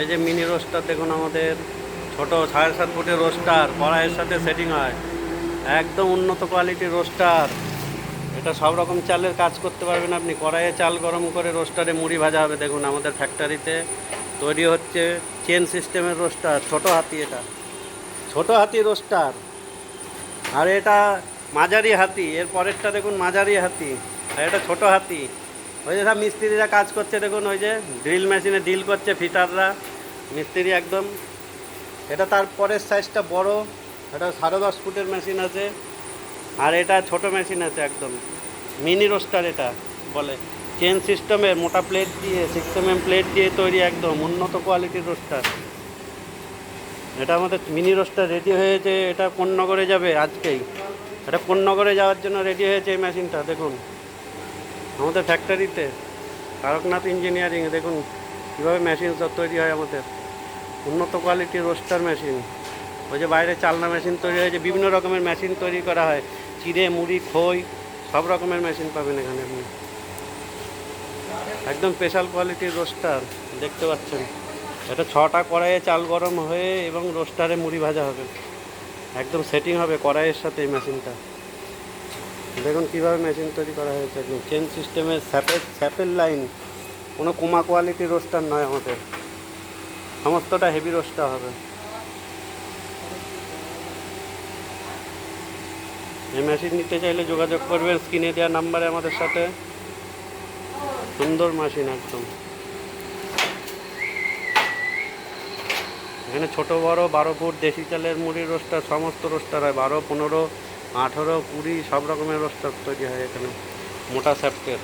এই যে mini roaster দেখুন আমাদের, ছোট সাড়ে সাত ফুটের রোস্টার কড়াইয়ের সাথে সেটিং হয়। একদম উন্নত কোয়ালিটির রোস্টার এটা সব রকম চালের কাজ করতে পারবেন আপনি। কড়াইয়ে চাল গরম করে রোস্টারে মুড়ি ভাজা হবে। দেখুন আমাদের ফ্যাক্টরিতে তৈরি হচ্ছে চেন সিস্টেমের রোস্টার ছোট হাতি এটা। ছোট হাতি রোস্টার আর এটা মাঝারি হাতি। এর পরেরটা দেখুন মাঝারি হাতি। আর এটা ছোট হাতি। ওই যে সব মিস্ত্রিরা কাজ করছে দেখুন, ওই যে ড্রিল মেশিনে ড্রিল করছে ফিটাররা মিস্ত্রি একদম। এটা তার পরের সাইজটা বড়। এটা সাড়ে দশ ফুটের মেশিন আছে। আর এটা ছোট মেশিন আছে একদম। মিনি রোস্টার এটা, বলে। চেন সিস্টেমের মোটা প্লেট দিয়ে সিক্স এম প্লেট দিয়ে তৈরি একদম। উন্নত কোয়ালিটির রোস্টার এটা আমাদের মিনি রোস্টার রেডি হয়েছে। এটা কোন নগরে যাবে আজকেই? এটা কোন নগরে যাওয়ার জন্য রেডি হয়েছে এই মেশিনটা দেখুন। আমাদের ফ্যাক্টরিতে তারকনাথ ইঞ্জিনিয়ারিং দেখুন কীভাবে মেশিন সব তৈরি হয় আমাদের। উন্নত কোয়ালিটির রোস্টার মেশিন ওই যে বাইরে চালনা মেশিন তৈরি হয়েছে বিভিন্ন রকমের মেশিন তৈরি করা হয়। চিড়ে, মুড়ি, খই, সব রকমের মেশিন পাবেন এখানে আপনি। একদম স্পেশাল কোয়ালিটির রোস্টার দেখতে পাচ্ছেন। এটা ছটা কড়াইয়ে চাল গরম হয়ে এবং রোস্টারে মুড়ি ভাজা হবে। একদম সেটিং হবে কড়াইয়ের সাথে এই মেশিনটা দেখুন কীভাবে মেশিন তৈরি করা হয়েছে। একদম চেন সিস্টেমের স্যাপের স্যাপের লাইন কোনো কোমা কোয়ালিটির রোস্টার নয় আমাদের। সমস্তটা হেভি রোস্টার হবে। এই মেশিন নিতে চাইলে যোগাযোগ করবেন স্ক্রিনে দেওয়া নাম্বারে আমাদের সাথে। সুন্দর মেশিন একদম। এখানে ছোট বড় বারো ফুট দেশি চালের মুড়ির রোস্টার সমস্ত রোস্টার হয়। বারো, পনেরো আঠেরো কুড়ি সব রকমের রোস্টার তৈরি হয় এখানে। মোটা স্যাপ্টের।